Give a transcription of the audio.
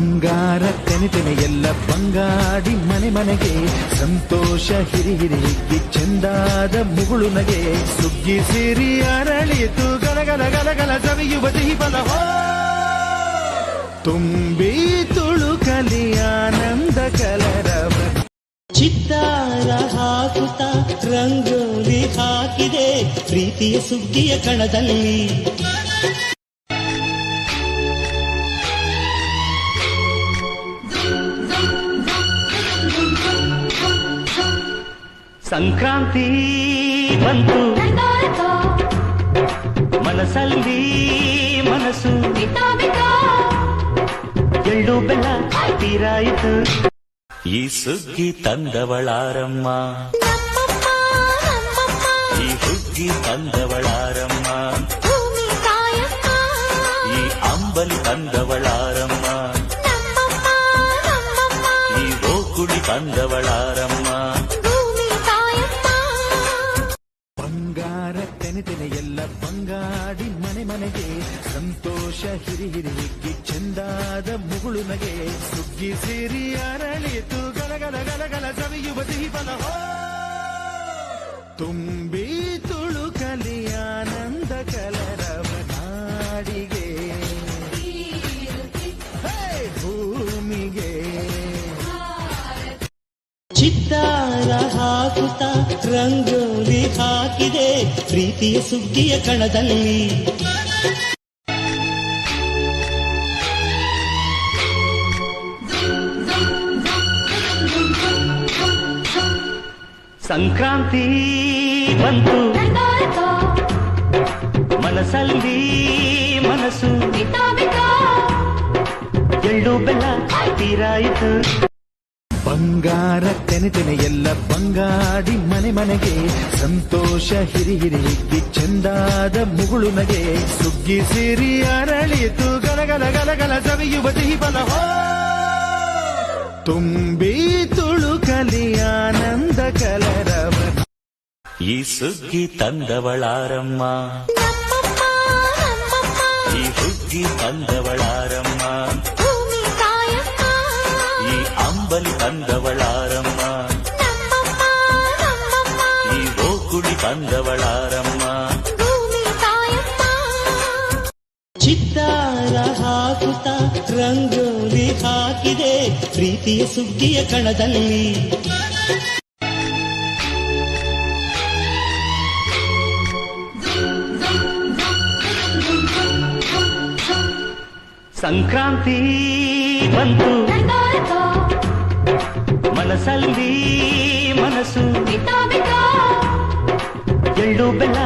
ಬಂಗಾರ ತೆನೆ ಎಲ್ಲ ಬಂಗಾಡಿ ಮನೆ ಮನೆಗೆ, ಸಂತೋಷ ಹಿರಿ ಹಿರಿ ಚಂದಾದ ಚೆಂದಾದ ಮುಗುಳು ನಗೆ, ಸುಗ್ಗಿ ಸಿರಿ ಅರಳಿತು ಗಲಗಲ ಗಲಗಲ ಸವಿಯುವ ಸಿಹಿ ಬಲ ತುಂಬಿ ತುಳು ಆನಂದ ಕಲರವ. ಚಿತ್ತಾರ ಹಾಕುತ್ತ, ರಂಗೋಲಿ ಹಾಕಿದೆ, ಪ್ರೀತಿಯ ಸುಗ್ಗಿಯ ಕಣದಲ್ಲಿ. ಸಂಕ್ರಾಂತಿ ಬಂತು. ಮನಸ್ಸಲ್ಲಿ ಮನಸ್ಸು. ಎಳ್ಳು ಬೆಲ್ಲ ತೀರಾಯಿತು ಈ ಸುಗ್ಗಿ ತಂದವಳಾರಮ್ಮ. ಈ ಹುಗ್ಗಿ ತಂದವಳಾರಮ್ಮ. ಈ ಅಂಬಲಿ ತಂದವಳಾರಮ್ಮ. ಈ ಓಕುಳಿ ತಂದವಳಾರಮ್ಮ. ಮನೆ ಮನೆಗೆ, ಸಂತೋಷ ಹಿರಿ ಹಿರಿ ಹಿಗ್ಗಿ ಚೆಂದಾದ ಮುಗುಳು ನಗೆ, ಸುಗ್ಗಿ ಸಿರಿ ಅರಳಿತು ಗಲಗಲ ಗಲಗಲ ಸವಿಯುವ ದೀಪಲ ಹೋ! ತುಂಬಿ ಚಿತ್ತಾರ ಹಾಕುತ್ತ ರಂಗೋಲಿ ಹಾಕಿದೆ ಪ್ರೀತಿಯ ಸುಗ್ಗಿಯ ಕಣದಲ್ಲಿ. ಸಂಕ್ರಾಂತಿ ಬಂತು. ಮನಸ್ಸಲ್ಲಿ ಮನಸ್ಸು. ಎಳ್ಳು ಬೆಲ್ಲ ತೀರಾಯಿತು ಬಂಗಾರ ತೆನೆ ತೆನೆ ಎಲ್ಲ ಬಂಗಾಡಿ ಮನೆ ಮನೆಗೆ ಸಂತೋಷ ಹಿರಿ ಹಿರಿ ಹಿಗ್ಗಿ ಚೆಂದಾದ ಮುಗುಳು ನಗೆ. ಸುಗ್ಗಿ ಸಿರಿ ಅರಳಿತು ಗಲಗಲ ಗಲಗಲ ಸವಿಯುವ ಸಿಹಿ ಹೋ! ತುಂಬಿ ತುಳು ಆನಂದ ಕಲರವ. ಈ ಸುಗ್ಗಿ ತಂದವಳಾರಮ್ಮ. ಈ ಸುಗ್ಗಿ ತಂದವಳಾರಮ್ಮ ಅಂಬಲಿ ತಂದವಳಾರಮ್ಮ ಈ ಓಕುಳಿ ತಂದವಳಾರಮ್ಮ ಚಿತ್ತಾರ ಹಾಕುತ್ತ ರಂಗೋಲಿ ಹಾಕಿದೆ ಪ್ರೀತಿಯ ಸುಗ್ಗಿಯ ಕಣದಲ್ಲಿ. ಸಂಕ್ರಾಂತಿ ಬಂತು. ಮನಸ್ಸಲ್ಲಿ ಮನಸ್ಸು ಎಳ್ಳು ಬೆಲ್ಲ